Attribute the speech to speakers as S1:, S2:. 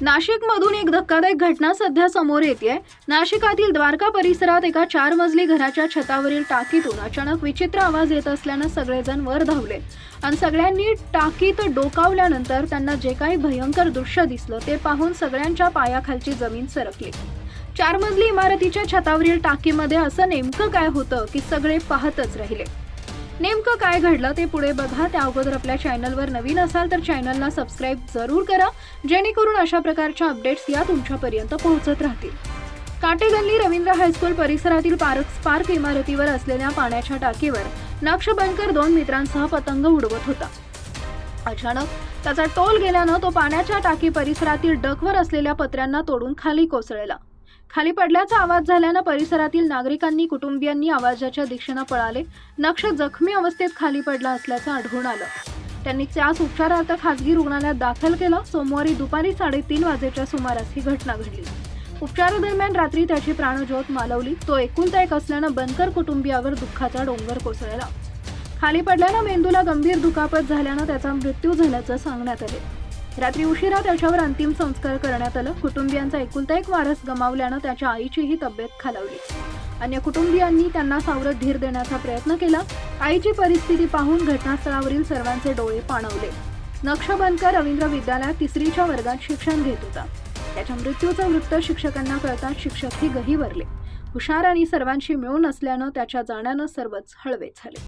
S1: नाशिकमधून एक धक्कादायक घटना सध्या समोर येते नाशिकातील द्वारका परिसरात एका चार मजली घराच्या छतावरील टाकीतून अचानक विचित्र आवाज येत असल्यानं सगळेजण वर धावले. आणि सगळ्यांनी टाकीत डोकावल्यानंतर त्यांना जे काही भयंकर दृश्य दिसलं ते पाहून सगळ्यांच्या पायाखालची जमीन सरकली. चार मजली इमारतीच्या छतावरील टाकीमध्ये असं नेमकं काय होतं की सगळे पाहतच राहिले. नेमकं काय घडलं ते पुढे बघा. त्या अगोदर आपल्या चॅनलवर नवीन असाल तर चॅनलला सबस्क्राईब जरूर करा. जेणेकरून अशा प्रकारच्या अपडेट्स या तुमच्यापर्यंत पोहोचत राहतील. काटेगल्ली रवींद्र हायस्कूल परिसरातील पार्क स्पार्क इमारतीवर असलेल्या पाण्याच्या टाकीवर नक्षबंकर दोन मित्रांसह पतंग उडवत होता. अचानक त्याचा टोल गेल्यानं तो पाण्याच्या टाकी परिसरातील डकवर असलेल्या पत्र्यांना तोडून खाली कोसळला. खाली पडल्याचा आवाज झाल्यानं परिसरातील नागरिकांनी कुटुंबियांनी आवाजाच्या दिशेनं पळाले. नक्ष जखमी अवस्थेत खाली पडला असल्याचं आढळून आलं. त्यांनी त्यास उपचारार्थ खासगी रुग्णालयात दाखल केलं. सोमवारी दुपारी साडेतीन वाजेच्या सुमारास ही घटना घडली. उपचारादरम्यान रात्री त्याची प्राणज्योत मालवली. तो एकुलता एक असल्यानं बनकर कुटुंबियावर दुःखाचा डोंगर कोसळला. खाली पडल्यानं मेंदूला गंभीर दुखापत झाल्यानं त्याचा मृत्यू झाल्याचं सांगण्यात आले. रात्री उशिरा त्याच्यावर अंतिम संस्कार करण्यात आलं. कुटुंबियांचा एकुलता एक वारस गमावल्यानं त्याच्या आईचीही तब्येत खालावली. अन्य कुटुंबियांनी त्यांना सावरत धीर देण्याचा प्रयत्न केला. आईची परिस्थिती पाहून घटनास्थळावरील सर्वांचे डोळे पाणवले. नक्षबंदकर रवींद्र विद्यालयात तिसरीच्या वर्गात शिक्षण घेत होता. त्याच्या मृत्यूचं वृत्त शिक्षकांना कळताच शिक्षकही गहिवरले. हुशार आणि सर्वांशी मिळून असल्यानं त्याच्या जाण्यानं सर्वच हळवे झाले.